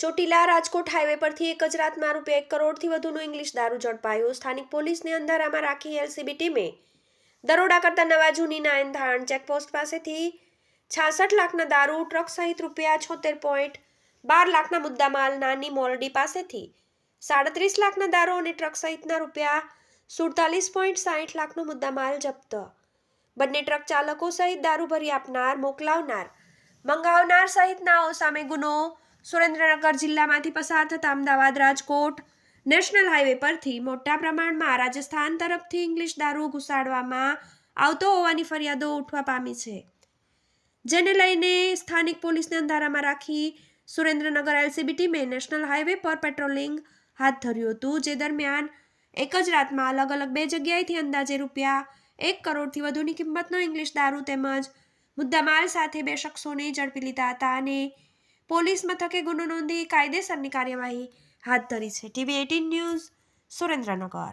Chotila Rajkot highway પરથી એક જ રાતમાં રૂપિયા એક કરોડથી વધુનું ઇંગ્લિશ દારૂ ઝડપાયો. સ્થાનિક પોલીસને અંધારામાં રાખી એલસીબી ટીમે. દરોડા કરતા નવા જૂની નાયનધાણ ચેકપોસ્ટ પાસેથી છાસઠ લાખના દારૂ, ટ્રક સહિત રૂપિયા છોતેર પોઈન્ટ બાર લાખના મુદ્દામાલ નાની મોરડી પાસેથી સાડત્રીસ લાખના દારૂ અને ટ્રક સહિતના રૂપિયા સુડતાલીસ પોઈન્ટ સાઠ લાખનો મુદ્દામાલ જપ્ત. બંને ટ્રક ચાલકો સહિત દારૂ ભરી આપનાર, મોકલાવનાર, મંગાવનાર સહિતનાઓ સામે ગુનો સુરેન્દ્રનગર જિલ્લામાંથી પસાર થતા અમદાવાદ, રાજકોટ નેશનલ હાઈવે પરથી મોટા પ્રમાણમાં રાજસ્થાન તરફથી ઇંગ્લિશ દારૂ ઘુસાડવામાં આવતો હોવાની ફરિયાદો ઉઠવા પામી છે. જેને લઈને સ્થાનિક પોલીસને અંધારામાં રાખી સુરેન્દ્રનગર એલસીબી ટીમે નેશનલ હાઈવે પર પેટ્રોલિંગ હાથ ધર્યું હતું, જે દરમિયાન એક જ રાતમાં અલગ અલગ બે જગ્યાએથી અંદાજે રૂપિયા એક કરોડથી વધુની કિંમતનો ઇંગ્લિશ દારૂ તેમજ મુદ્દામાલ સાથે બે શખ્સોને ઝડપી લીધા હતા અને પોલીસ મથકે ગુનો નોંધી કાયદેસરની કાર્યવાહી હાથ ધરી છે. TV eighteen news Surendranagar.